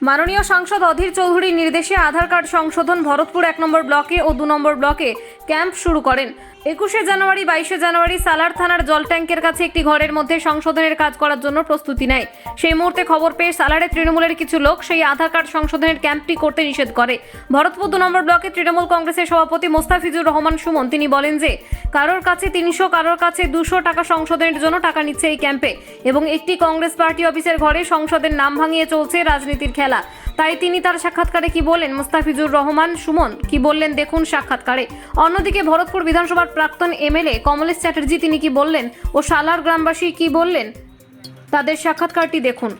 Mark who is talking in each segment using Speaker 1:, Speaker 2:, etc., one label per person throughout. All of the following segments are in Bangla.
Speaker 1: মাননীয় সাংসদ অধীর চৌধুরীর নির্দেশে আধার কার্ড সংশোধন ভরতপুর এক নম্বর ব্লকে ও দু নম্বর ব্লকে ক্যাম্প শুরু করেন। একুশে জানুয়ারি, বাইশে জানুয়ারি সালার থানার জল ট্যাঙ্কের কাছে একটি ঘরের মধ্যে সংশোধনের কাজ করার জন্য প্রস্তুতি নেয়। সেই মুহূর্তে খবর পেয়ে সালারে তৃণমূলের কিছু লোক সেই আধার কার্ড সংশোধনের ক্যাম্পটি করতে নিষেধ করে। ভরতপুর দু নম্বর ব্লকে তৃণমূল কংগ্রেসের সভাপতি মোস্তাফিজুর রহমান সুমন, তিনি বলেন যে, কারোর কাছে তিনশো, কারোর কাছে দুশো টাকা সংশোধনের জন্য টাকা নিচ্ছে এই ক্যাম্পে এবং একটি কংগ্রেস পার্টি অফিসের ঘরে সংসদের নাম ভাঙিয়ে চলছে রাজনীতির খেলা। তাই তিনি তার সাক্ষাৎকারে কি বললেন মুস্তাফিজুর রহমান সুমন কি বললেন? দেখুন সাক্ষাৎকারে। অন্যদিকে ভরতপুর বিধানসভার প্রাক্তন এমএলএ কমলেশ চ্যাটার্জি তিনি কি বললেন? ও সালার গ্রামবাসী কি বললেন? তাদের সাক্ষাৎকারটি দেখুন।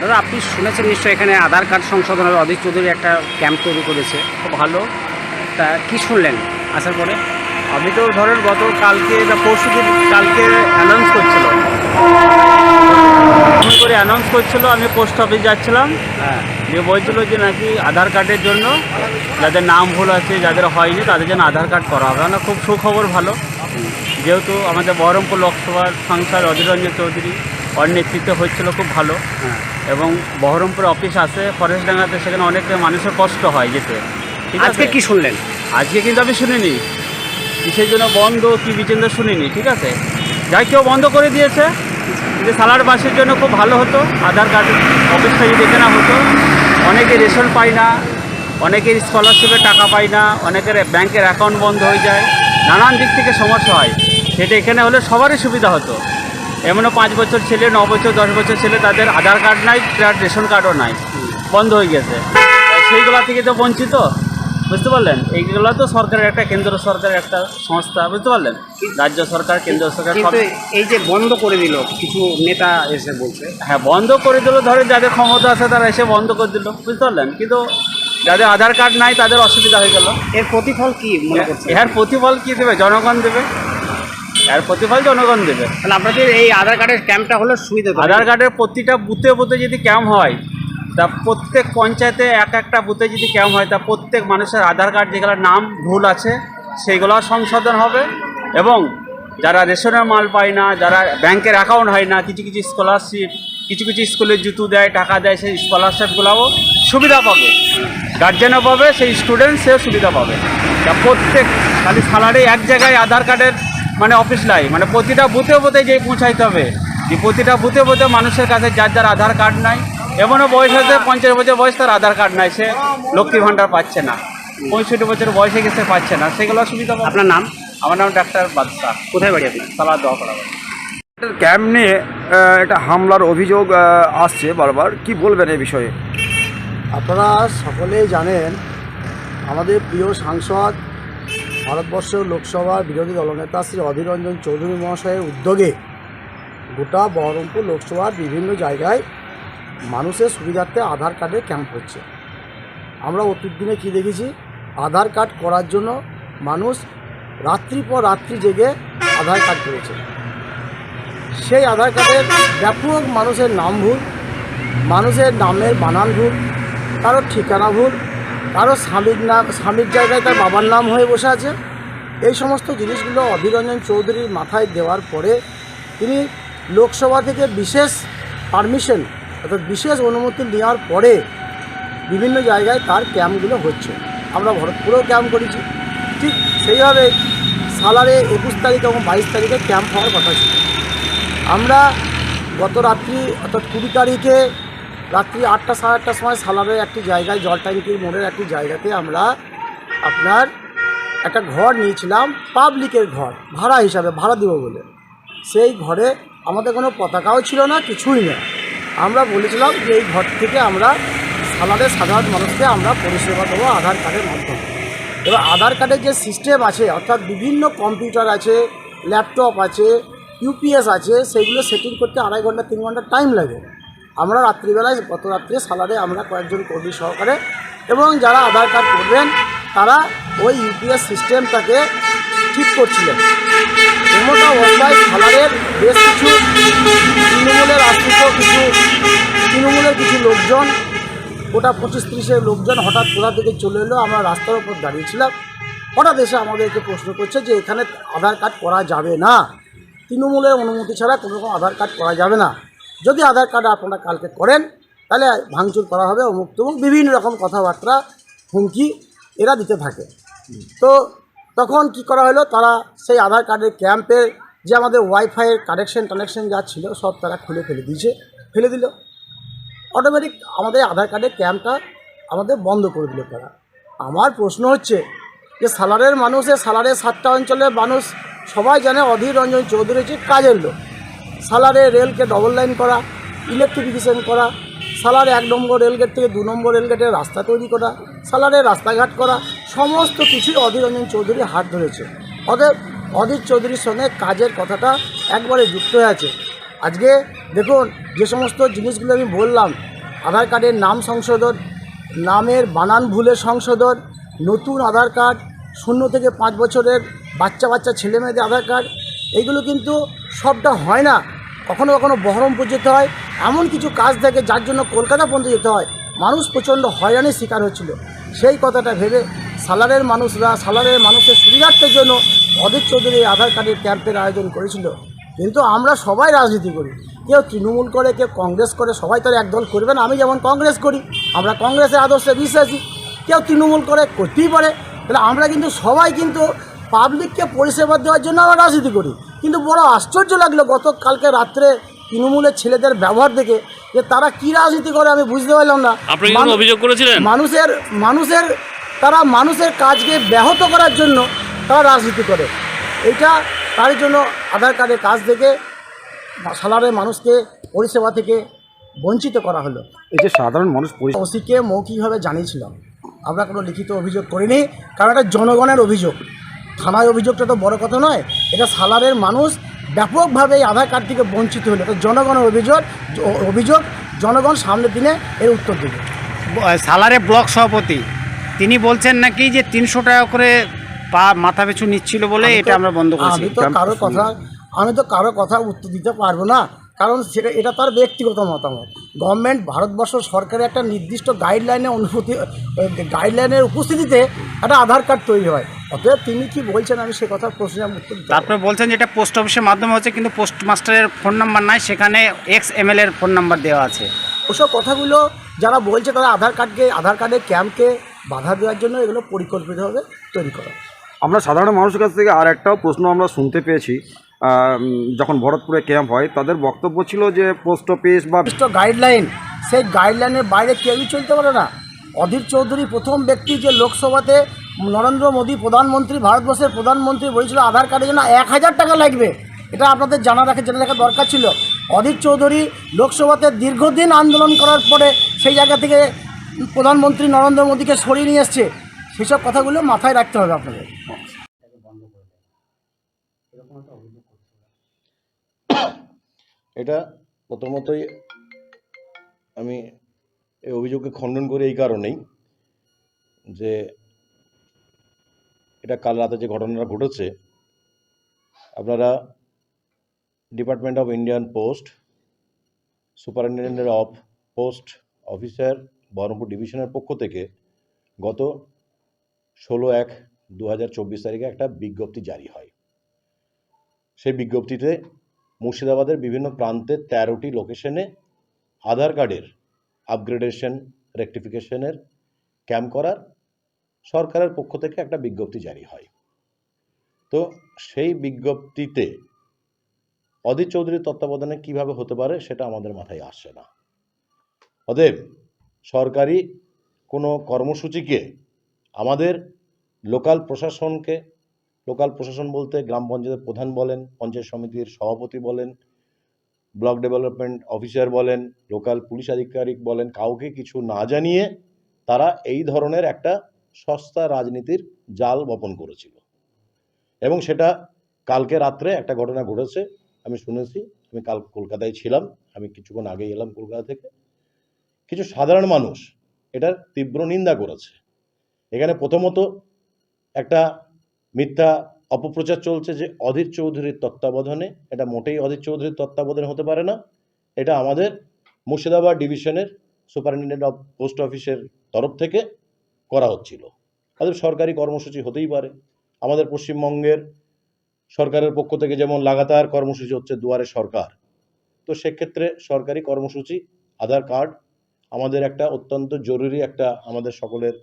Speaker 2: দাদা আপনি শুনেছেন নিশ্চয়ই এখানে আধার কার্ড সংশোধনের অধীর চৌধুরী একটা ক্যাম্প তৈরি করেছে। খুব ভালো। তা কি শুনলেন? আসার পরে?
Speaker 3: আমি তো ধরেন গত কালকে না পরশু দিন কালকে অ্যানাউন্স করছিল ফোন করে অ্যানাউন্স করছিল আমি পোস্ট অফিস যাচ্ছিলাম।
Speaker 2: হ্যাঁ।
Speaker 3: যে বলছিল যে নাকি আধার কার্ডের জন্য যাদের নাম ভুল আছে যাদের হয়নি তাদের জন্য আধার কার্ড করা হবে। না খুব সুখবর ভালো। যেহেতু আমাদের বহরমপুর লোকসভার সাংসদ অধীর রঞ্জন চৌধুরী ওর নেতৃত্বে হচ্ছিল খুব ভালো।
Speaker 2: হ্যাঁ
Speaker 3: এবং বহরমপুর অফিস আছে ফরেস্ট ডাঙ্গাতে সেখানে অনেক মানুষের কষ্ট হয় যেতে। ঠিক
Speaker 2: আজকে কি শুনলেন?
Speaker 3: আজকে কিন্তু আমি শুনিনি। কিসের জন্য বন্ধ কি বিচেন্দ্র শুনিনি ঠিক আছে? যাই কেউ বন্ধ করে দিয়েছে। যদি সালার বাসের জন্য খুব ভালো হতো। আধার কার্ড অফিসটা যদি এখানে হতো অনেকে রেশন পায় না, অনেকের স্কলারশিপের টাকা পায় না, অনেকের ব্যাংকের অ্যাকাউন্ট বন্ধ হয়ে যায়, নানান দিক থেকে সমস্যা হয়। সেটা এখানে হলে সবারই সুবিধা হতো। এমনও পাঁচ বছর ছেলে, ন বছর, দশ বছর ছেলে, তাদের আধার কার্ড নাই রেশন কার্ডও নাই, বন্ধ হয়ে গেছে। সেইগুলা থেকে তো বঞ্চিত। বুঝতে পারলেন? এইগুলো তো সরকারের একটা কেন্দ্র সরকারের একটা সংস্থা বুঝতে পারলেন? রাজ্য সরকার কেন্দ্র সরকার
Speaker 2: এই যে বন্ধ করে দিল কিছু নেতা এসে বলছে।
Speaker 3: হ্যাঁ বন্ধ করে দিল ধরেন যাদের ক্ষমতা আছে তারা এসে বন্ধ করে দিল বুঝতে পারলেন? কিন্তু যাদের আধার কার্ড নাই তাদের অসুবিধা হয়ে গেল।
Speaker 2: এর প্রতিফল কি মনে করছে
Speaker 3: এর প্রতিফল কি দেবে? জনগণ দেবে। এর প্রতিফল জনগণ দেবে।
Speaker 2: তাহলে আপনাদের এই আধার কার্ডের ক্যাম্পটা হলে সুবিধা।
Speaker 3: আধার কার্ডের প্রতিটা বুথে বুথে যদি ক্যাম্প হয় তা প্রত্যেক পঞ্চায়েতে এক একটা বুথে যদি ক্যাম্প হয়, তা প্রত্যেক মানুষের আধার কার্ড যেগুলো নাম ভুল আছে সেইগুলো সংশোধন হবে এবং যারা রেশনের মাল পায় না, যারা ব্যাংকের অ্যাকাউন্ট হয় না, কিছু কিছু স্কলারশিপ কিছু কিছু স্কুলে জুতো দেয়, টাকা দেয়, সেই স্কলারশিপগুলোও সুবিধা পাবে। গার্জেনও পাবে, সেই স্টুডেন্ট সেও সুবিধা পাবে। তা প্রত্যেক খালি সালারে এক জায়গায় আধার কার্ডের মানে অফিস নাই মানে প্রতিটা বুথে বুথে যেয়ে পৌঁছাইতে হবে, যে প্রতিটা বুথে বুথে মানুষের কাছে যার যার আধার কার্ড নাই এমনও বয়স আছে পঞ্চাশ বছর বয়স তার আধার কার্ড নাই সে লক্ষ্মী ভাণ্ডার পাচ্ছে না। পঁয়ষট্টি বছর বয়সে গেছে পাচ্ছে না। সেগুলো সুবিধা
Speaker 2: আপনার নাম?
Speaker 3: আমার নাম ডাক্তার বাদশাহ।
Speaker 2: কোথায় বাড়ি আপনার
Speaker 3: সালাদ দোয়া করা।
Speaker 4: ক্যাম্প নিয়ে একটা হামলার অভিযোগ আসছে বারবার। কি বলবেন এই বিষয়ে?
Speaker 5: আপনারা সকলেই জানেন আমাদের প্রিয় সাংসদ ভারতবর্ষ লোকসভার বিরোধী দলনেতা শ্রী অধীর রঞ্জন চৌধুরী মহাশয়ের উদ্যোগে গোটা বহরমপুর লোকসভার বিভিন্ন জায়গায় মানুষের সুবিধার্থে আধার কার্ডের ক্যাম্প হচ্ছে। আমরা অতীত দিনে কী দেখেছি? আধার কার্ড করার জন্য মানুষ রাত্রি পর রাত্রি জেগে আধার কার্ড করেছে। সেই আধার কার্ডের ব্যাপক মানুষের নাম ভুল, মানুষের নামের বানান ভুল, কারও ঠিকানা ভুল, কারও স্বামীর নাম স্বামীর জায়গায় তার বাবার নাম হয়ে বসে আছে। এই সমস্ত জিনিসগুলো অধীররঞ্জন চৌধুরীর মাথায় দেওয়ার পরে তিনি লোকসভা থেকে বিশেষ পারমিশন অর্থাৎ বিশেষ অনুমতি নেওয়ার পরে বিভিন্ন জায়গায় তার ক্যাম্পগুলো হচ্ছে। আমরা ভরতপুরেও ক্যাম্প করেছি। ঠিক সেইভাবে সালারে একুশ তারিখ এবং বাইশ তারিখে ক্যাম্প হওয়ার কথা ছিল। আমরা গত রাত্রি অর্থাৎ কুড়ি তারিখে রাত্রি আটটা সাড়ে আটটার সময় সালারের একটি জায়গায় জল ট্যাঙ্কির মোড়ের একটি জায়গাতে আমরা আপনার একটা ঘর নিয়েছিলাম, পাবলিকের ঘর, ভাড়া হিসাবে, ভাড়া দেবো বলে। সেই ঘরে আমাদের কোনো পতাকাও ছিল না, কিছুই না। আমরা বলেছিলাম যে এই ঘর থেকে আমরা সালারের সাধারণ মানুষকে আমরা পরিষেবা দেবো আধার কার্ডের মাধ্যমে। এবার আধার কার্ডের যে সিস্টেম আছে, অর্থাৎ বিভিন্ন কম্পিউটার আছে ল্যাপটপ আছে ইউপিএস আছে, সেগুলো সেটিং করতে আড়াই ঘণ্টা, তিন ঘণ্টা টাইম লাগে। আমরা রাত্রিবেলায়, গত রাত্রে সালারে আমরা কয়েকজন কর্মী সহকারে এবং যারা আধার কার্ড করবেন, তারা ওই ইউপিএস সিস্টেমটাকে ঠিক করছিলেন। এমনটা অবস্থায় সালারের বেশ কিছু তৃণমূলের আশ্রিত কিছু তৃণমূলের কিছু লোকজন, গোটা পঁচিশ তিরিশের লোকজন হঠাৎ কোথা থেকে চলে এলো, আমরা রাস্তার উপর দাঁড়িয়েছিলাম। হঠাৎ এসে আমাদেরকে প্রশ্ন করছে যে এখানে আধার কার্ড করা যাবে না। তৃণমূলের অনুমতি ছাড়া কোনো রকম আধার কার্ড করা যাবে না। যদি আধার কার্ড আপনারা কালকে করেন, তাহলে ভাঙচুর করা হবে অমুক তমুক, বিভিন্ন রকম কথাবার্তা, হুমকি এরা দিতে থাকে। তো তখন কি করা হলো? তারা সেই আধার কার্ডের ক্যাম্পের যে আমাদের ওয়াইফাইয়ের কানেকশন টানেকশন যা ছিল, সব তারা খুলে ফেলে দিয়েছে, ফেলে দিল। অটোমেটিক আমাদের আধার কার্ডের ক্যাম্পটা আমাদের বন্ধ করে দিল তারা। আমার প্রশ্ন হচ্ছে যে, সালারের মানুষের সালারের সাতটা অঞ্চলের মানুষ সবাই জানে অধীর রঞ্জন চৌধুরী হচ্ছে কাজের লোক। সালারে রেলকে ডবল লাইন করা ইলেকট্রিফিকেশন করা, সালারে এক নম্বর রেলগেট থেকে দু নম্বর রেলগেটের রাস্তা তৈরি করা সালারে রাস্তাঘাট করা, সমস্ত কিছুই অধীর রঞ্জন চৌধুরী হাত ধরেছে। অতএব অধীর চৌধুরীর সঙ্গে কাজের কথাটা একবারে যুক্ত হয়ে আছে। আজকে দেখুন, যে সমস্ত জিনিসগুলো আমি বললাম, আধার কার্ডের নাম সংশোধন, নামের বানান ভুলের সংশোধন, নতুন আধার কার্ড, শূন্য থেকে পাঁচ বছরের বাচ্চা বাচ্চা ছেলে মেয়েদের আধার কার্ড, এইগুলো কিন্তু সবটা হয় না। কখনো কখনো বহরমপুর যেতে হয়, এমন কিছু কাজ থাকে যার জন্য কলকাতা পর্যন্ত যেতে হয়। মানুষ প্রচণ্ড হয়রানির শিকার হচ্ছিল। সেই কথাটা ভেবে সালারের মানুষরা, সালারের মানুষের সুবিধার্থের জন্য অধীর চৌধুরী আধার কার্ডের ক্যাম্পের আয়োজন করেছিল। কিন্তু আমরা সবাই রাজনীতি করি। কেউ তৃণমূল করে, কেউ কংগ্রেস করে, সবাই তো একদল এক করবে না। আমি যেমন কংগ্রেস করি, আমরা কংগ্রেসের আদর্শে বিশ্বাসী। কেউ তৃণমূল করে, করতেই পারে। তাহলে আমরা কিন্তু সবাই কিন্তু পাবলিককে পরিষেবা দেওয়ার জন্য আমরা রাজনীতি করি। কিন্তু বড় আশ্চর্য লাগল, গতকালকে রাত্রে তৃণমূলের ছেলেদের ব্যবহার দেখে যে তারা কী রাজনীতি করে আমি বুঝতে পারলাম না।
Speaker 6: অভিযোগ করেছিলেন?
Speaker 5: মানুষের মানুষের তারা মানুষের কাজকে ব্যাহত করার জন্য তারা রাজনীতি করে। এটা তার জন্য আধার কার্ডের কাজ থেকে সালারের মানুষকে পরিষেবা থেকে বঞ্চিত করা হলো।
Speaker 4: এই যে সাধারণ মানুষ
Speaker 5: ওসিকে মৌখিকভাবে জানিয়েছিলাম। আমরা কোনো লিখিত অভিযোগ করিনি কারণ এটা জনগণের অভিযোগ। থানায় অভিযোগটা তো বড় কথা নয় এটা সালারের মানুষ ব্যাপকভাবে এই আধার কার্ড থেকে বঞ্চিত হলো। জনগণের অভিযোগ অভিযোগ জনগণ সামনের দিনে এর উত্তর দেবে।
Speaker 2: সালারে ব্লক সভাপতি তিনি বলছেন নাকি যে তিনশো টাকা করে পা মাথা পিছু নিচ্ছিল বলে এটা আমরা বন্ধ করছি।
Speaker 5: আমি তো কারও কথা আমি তো কারও কথা উত্তর দিতে পারব না কারণ সেটা এটা তার ব্যক্তিগত মতামত। গভর্নমেন্ট ভারতবর্ষ সরকারের একটা নির্দিষ্ট গাইডলাইনে অনুভূতি গাইডলাইনের উপস্থিতিতে একটা আধার কার্ড তৈরি হয়। অতএব তিনি কি বলছেন আমি সে কথার প্রশ্নে।
Speaker 2: তারপরে বলছেন যে এটা পোস্ট অফিসের মাধ্যমে হচ্ছে কিন্তু পোস্ট মাস্টারের ফোন নাম্বার নাই সেখানে এক্স এম এর ফোন নাম্বার দেওয়া আছে।
Speaker 5: ওসব কথাগুলো যারা বলছে তারা আধার কার্ডকে আধার কার্ডের ক্যাম্পকে বাধা দেওয়ার জন্য এগুলো পরিকল্পিতভাবে তৈরি করা।
Speaker 4: আমরা সাধারণ মানুষের কাছ থেকে আর একটাও প্রশ্ন আমরা শুনতে পেয়েছি। যখন ভরতপুরে ক্যাম্প হয়, তাদের বক্তব্য ছিল যে পোস্ট অফিস বা
Speaker 5: গাইডলাইন সেই গাইডলাইনের বাইরে কেউই চলতে পারে না। অধীর চৌধুরী প্রথম ব্যক্তি যে লোকসভাতে নরেন্দ্র মোদী প্রধানমন্ত্রী, ভারতবর্ষের প্রধানমন্ত্রী বলেছিল, আধার কার্ডের জন্য এক হাজার টাকা লাগবে। এটা আপনাদের জানা রাখে জেনে রাখা দরকার ছিল। অধীর চৌধুরী লোকসভাতে দীর্ঘদিন আন্দোলন করার পরে সেই জায়গা থেকে প্রধানমন্ত্রী নরেন্দ্র মোদীকে সরিয়ে নিয়ে এসছে। সেসব কথাগুলো মাথায় রাখতে হবে আপনাদের।
Speaker 7: এটা প্রথমতই আমি এই অভিযোগকে খণ্ডন করি এই কারণেই যে এটা কাল রাতে যে ঘটনাটা ঘটেছে, আপনারা department of Indian post, superintendent of post officer, Baharampur ডিভিশনের পক্ষ থেকে গত ষোলো এক দু তারিখে একটা বিজ্ঞপ্তি জারি হয়। সেই বিজ্ঞপ্তিতে মুর্শিদাবাদের বিভিন্ন প্রান্তে তেরোটি লোকেশনে আধার কার্ডের আপগ্রেডেশন রেকটিফিকেশনের ক্যাম্প করার সরকারের পক্ষ থেকে একটা বিজ্ঞপ্তি জারি হয়। তো সেই বিজ্ঞপ্তিতে অধীর চৌধুরীর তত্ত্বাবধানে কীভাবে হতে পারে সেটা আমাদের মাথায় আসছে না। অতএব সরকারি কোনো কর্মসূচিকে আমাদের লোকাল প্রশাসনকে লোকাল প্রশাসন বলতে গ্রাম পঞ্চায়েতের প্রধান বলেন, পঞ্চায়েত সমিতির সভাপতি বলেন, ব্লক ডেভেলপমেন্ট অফিসার বলেন, লোকাল পুলিশ আধিকারিক বলেন, কাউকে কিছু না জানিয়ে তারা এই ধরনের একটা সস্তা রাজনীতির জাল বপন করেছিল। এবং সেটা কালকে রাত্রে একটা ঘটনা ঘটেছে, আমি শুনেছি, আমি কাল কলকাতায় ছিলাম, আমি কিছুক্ষণ আগেই এলাম কলকাতা থেকে। কিছু সাধারণ মানুষ এটার তীব্র নিন্দা করেছে। এখানে প্রথমত একটা মিথ্যা অপপ্রচার চলছে যে অধীর চৌধুরীর তত্ত্বাবধানে, এটা মোটেই অধীর চৌধুরীর তত্ত্বাবধানে হতে পারে না। এটা আমাদের মুর্শিদাবাদ ডিভিশনের সুপারিনটেন্ডেন্ট অফ পোস্ট অফিসের তরফ থেকে করা হচ্ছিল। তাদের সরকারি কর্মসূচি হতেই পারে। আমাদের পশ্চিমবঙ্গের সরকারের পক্ষ থেকে যেমন লাগাতার কর্মসূচি হচ্ছে দুয়ারে সরকার, তো সেক্ষেত্রে সরকারি কর্মসূচি, আধার কার্ড, আমাদের একটা অত্যন্ত জরুরি একটা, আমাদের সকলের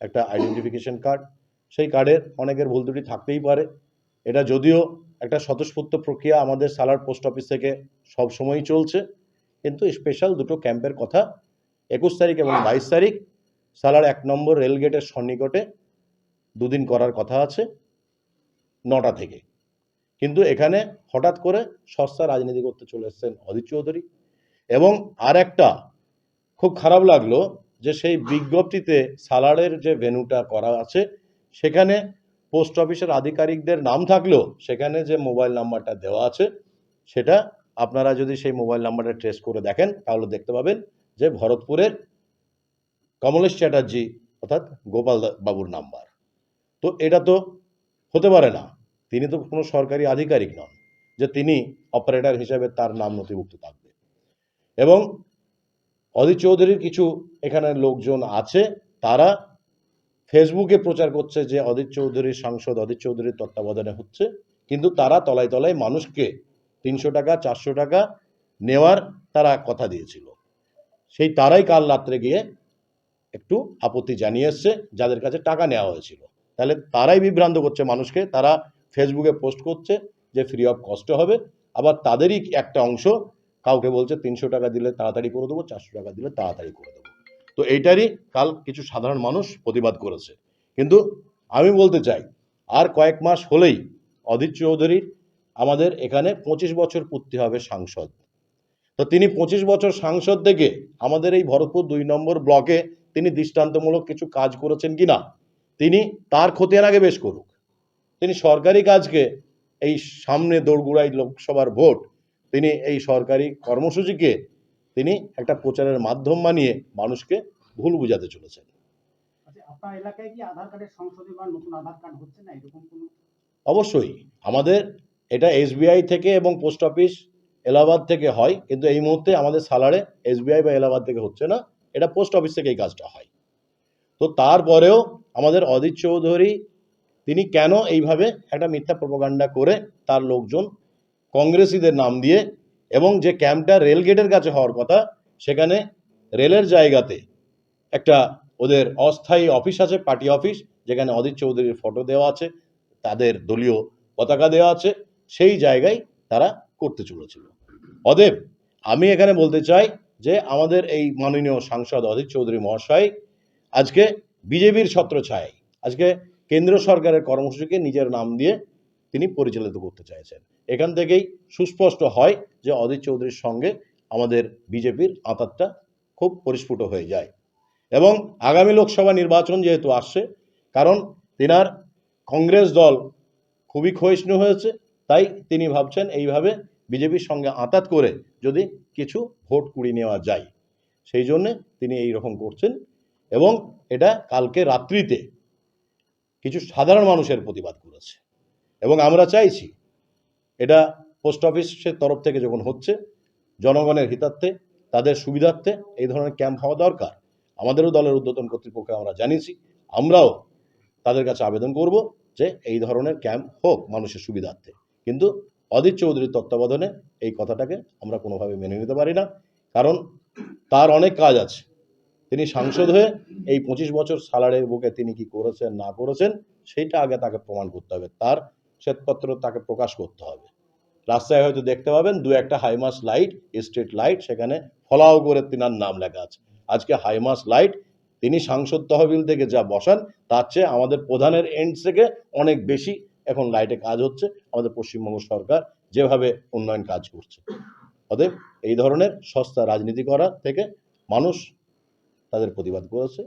Speaker 7: একটা আইডেন্টিফিকেশন কার্ড সেই কার্ডের অনেকের ভুল ত্রুটি থাকতেই পারে। এটা যদিও একটা স্বতঃস্ফূর্ত প্রক্রিয়া আমাদের সালার পোস্ট অফিস থেকে সব সময়ই চলছে। কিন্তু স্পেশাল দুটো ক্যাম্পের কথা, একুশ তারিখ এবং বাইশ তারিখ, সালার এক নম্বর রেলগেটের সন্নিকটে দুদিন করার কথা আছে, নটা থেকে। কিন্তু এখানে হঠাৎ করে সস্তা রাজনীতি করতে চলে এসছেন অধীর চৌধুরী। এবং আর একটা খুব খারাপ লাগল যে সেই বিজ্ঞপ্তিতে সালারের যে ভেনুটা করা আছে সেখানে পোস্ট অফিসের আধিকারিকদের নাম থাকলেও সেখানে যে মোবাইল নাম্বারটা দেওয়া আছে, সেটা আপনারা যদি সেই মোবাইল নাম্বারটা ট্রেস করে দেখেন, তাহলে দেখতে পাবেন যে ভরতপুরের কমলেশ চ্যাটার্জি অর্থাৎ গোপাল বাবুর নাম্বার। তো এটা তো হতে পারে না। তিনি তো কোনো সরকারি আধিকারিক নন, যে তিনি অপারেটর হিসেবে তার নাম নথিভুক্ত থাকবে। এবং অধীর চৌধুরীর কিছু এখানে লোকজন আছে, তারা ফেসবুকে প্রচার করছে যে অদিত চৌধুরীর সাংসদ, অদিত চৌধুরীর তত্ত্বাবধানে হচ্ছে, কিন্তু তারা তলায় তলায় মানুষকে তিনশো টাকা, চারশো টাকা নেওয়ার তারা কথা দিয়েছিল। সেই তারাই কাল রাত্রে গিয়ে একটু আপত্তি জানিয়ে এসছে, যাদের কাছে টাকা নেওয়া হয়েছিল। তাহলে তারাই বিভ্রান্ত করছে মানুষকে, তারা ফেসবুকে পোস্ট করছে যে ফ্রি অফ কস্টে হবে, আবার তাদেরই একটা অংশ কাউকে বলছে তিনশো টাকা দিলে তাড়াতাড়ি করে দেবো, চারশো টাকা দিলে তাড়াতাড়ি করে দেবো। তো এইটারই কাল কিছু সাধারণ মানুষ প্রতিবাদ করেছে। কিন্তু আমি বলতে চাই, আর কয়েক মাস হলেই অধীর চৌধুরীর আমাদের এখানে পঁচিশ বছর পূর্তি হবে সাংসদ। তো তিনি পঁচিশ বছর সাংসদ থেকে আমাদের এই ভরতপুর দুই নম্বর ব্লকে তিনি দৃষ্টান্তমূলক কিছু কাজ করেছেন কি না, তিনি তার খতিয়ান আগে বেশ করুক। তিনি সরকারি কাজকে এই সামনে দোরগোড়াই লোকসভার ভোট, তিনি এই সরকারি কর্মসূচিকে তিনি একটা প্রচারের মাধ্যম বানিয়ে মানুষকে ভুল বুঝাতে চলেছেন।
Speaker 2: আচ্ছা
Speaker 7: অবশ্যই আমাদের এটা এসবিআই থেকে এবং পোস্ট অফিস এলাহাবাদ থেকে হয় কিন্তু এই মুহূর্তে আমাদের সালারে এসবিআই বা এলাহাবাদ থেকে হচ্ছে না এটা পোস্ট অফিস থেকে এই কাজটা হয়। তো তারপরেও আমাদের অদিত চৌধুরী তিনি কেন এইভাবে একটা মিথ্যা প্রপাগান্ডা করে তার লোকজন কংগ্রেসীদের নাম দিয়ে এবং যে ক্যাম্পটা রেল গেটের কাছে হওয়ার কথা, সেখানে রেলের জায়গাতে একটা ওদের অস্থায়ী অফিস আছে, পার্টি অফিস, যেখানে অদিত চৌধুরীর ফটো দেওয়া আছে, তাদের দলীয় পতাকা দেওয়া আছে, সেই জায়গায় তারা করতে চলেছিল। অদেব, আমি এখানে বলতে চাই যে আমাদের এই মাননীয় সাংসদ অধীর চৌধুরী মহাশয় আজকে বিজেপির ছত্রছায় আজকে কেন্দ্র সরকারের কর্মসূচিকে নিজের নাম দিয়ে তিনি পরিচালিত করতে চাইছেন। এখান থেকেই সুস্পষ্ট হয় যে অধীর চৌধুরীর সঙ্গে আমাদের বিজেপির আঁতাতটা খুব পরিস্ফুট হয়ে যায়। এবং আগামী লোকসভা নির্বাচন যেহেতু আসছে, কারণ তিনার কংগ্রেস দল খুবই ক্ষয়িষ্ণু হয়েছে, তাই তিনি ভাবছেন এইভাবে বিজেপির সঙ্গে আঁতাত করে যদি কিছু ভোট কুড়িয়ে নেওয়া যায়, সেই জন্যে তিনি এই রকম করছেন এবং এটা কালকে রাত্রিতে কিছু সাধারণ মানুষের প্রতিবাদ করেছে। এবং আমরা চাইছি এটা পোস্ট অফিসের তরফ থেকে যখন হচ্ছে, জনগণের হিতার্থে, তাদের সুবিধার্থে এই ধরনের ক্যাম্প হওয়া দরকার। আমাদেরও দলের উদ্বোধন কর্তৃপক্ষকে আমরা জানিয়েছি, আমরাও তাদের কাছে আবেদন করব যে এই ধরনের ক্যাম্প হোক মানুষের সুবিধার্থে। কিন্তু অদিত চৌধুরীর তত্ত্বাবধানে এই কথাটাকে আমরা কোনোভাবে মেনে নিতে পারি না, কারণ তার অনেক কাজ আছে। তিনি সাংসদ হয়ে এই পঁচিশ বছর সালারের বুকে তিনি কি করেছেন, না করেছেন, সেইটা আগে তাকে প্রমাণ করতে হবে। তার শ্বেতপত্র তাকে প্রকাশ করতে হবে। রাস্তায় হয়তো দেখতে পাবেন, দু একটা হাইমাস লাইট, স্ট্রিট লাইট, সেখানে ফলাও করে তিনার নাম লেখা আছে। আজকে হাইমাস লাইট, তিনি সাংসদ তহবিল থেকে যা বসান, তার চেয়ে আমাদের প্রধানের এন্ড থেকে অনেক বেশি এখন লাইটে কাজ হচ্ছে, আমাদের পশ্চিমবঙ্গ সরকার যেভাবে উন্নয়ন কাজ করছে। অতএব এই ধরনের সস্তা রাজনীতি করা থেকে মানুষ তাদের প্রতিবাদ করেছে।